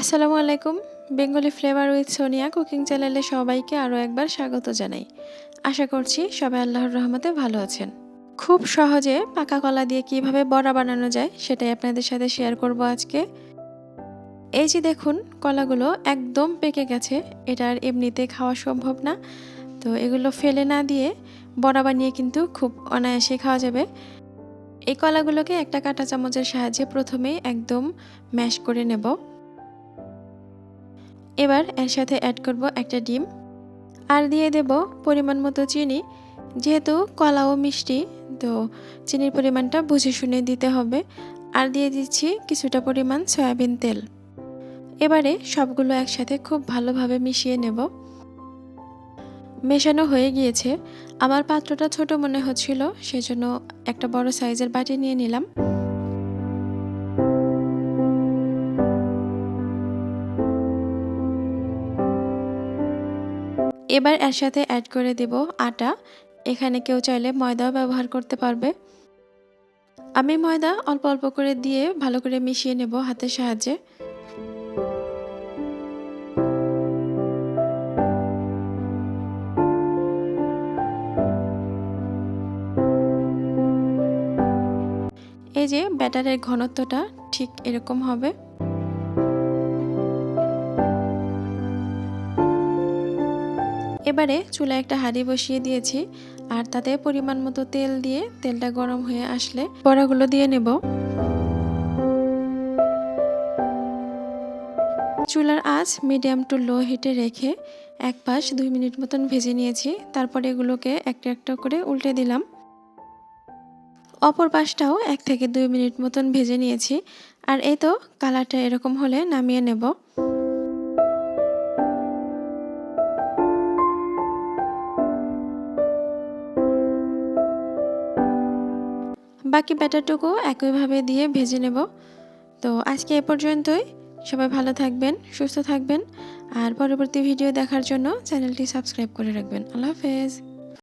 আসসালামু আলাইকুম। Bengali flavour with Sonia cooking চ্যানেলে সবাইকে আরও একবার স্বাগত জানাই। আশা করছি সবাই আল্লাহর রহমতে ভালো আছেন। খুব সহজে পাকা কলা দিয়ে কীভাবে বড়া বানানো যায় সেটাই আপনাদের সাথে শেয়ার করব আজকে। এই যে দেখুন, কলাগুলো একদম পেকে গেছে। এটা আর এমনিতে খাওয়া সম্ভব না। তো এগুলো ফেলে না দিয়ে বড়া বানিয়ে কিন্তু খুব অনায়াসে খাওয়া যাবে। এই কলাগুলোকে একটা কাঁটা চামচের সাহায্যে প্রথমেই একদম ম্যাশ করে নেব। এবার এর সাথে অ্যাড করব একটা ডিম। আর দিয়ে দেব পরিমাণ মতো চিনি, যেহেতু কলা ও মিষ্টি, তো চিনির পরিমাণটা বুঝে শুনে দিতে হবে। আর দিয়ে দিচ্ছি কিছুটা পরিমাণ সয়াবিন তেল। এবারে সবগুলো একসাথে খুব ভালোভাবে মিশিয়ে নেব। মেশানো হয়ে গিয়েছে। আমার পাত্রটা ছোট মনে হচ্ছিল, সেজন্য একটা বড় সাইজের বাটি নিয়ে নিলাম। এবার এর সাথে অ্যাড করে দেব আটা। এখানে কেউ চাইলে ময়দাও ব্যবহার করতে পারবে। আমি ময়দা অল্প অল্প করে দিয়ে ভালো করে মিশিয়ে নেব হাতের সাহায্যে। এই যে ব্যাটারের ঘনত্বটা ঠিক এরকম হবে। এবারে চুলায় একটা হাঁড়ি বসিয়ে দিয়েছি আর তাতে পরিমাণ মতো তেল দিয়ে তেলটা গরম হয়ে আসলে বড়াগুলো দিয়ে নেব। চুলার আঁচ মিডিয়াম টু লো হিটে রেখে এক পাশ দুই মিনিট মতন ভেজে নিয়েছি, তারপরে এগুলোকে একটা একটা করে উল্টে দিলাম। অপর পাশটাও এক থেকে দুই মিনিট মতন ভেজে নিয়েছি, আর এই তো কালারটা এরকম হলে নামিয়ে নেব। বাকি ব্যাটারটুকু একইভাবে দিয়ে ভেজে নেব। তো আজকে এ পর্যন্তই। সবাই ভালো থাকবেন, সুস্থ থাকবেন। আর পরবর্তী ভিডিও দেখার জন্য চ্যানেলটি সাবস্ক্রাইব করে রাখবেন। আল্লাহ হাফেজ।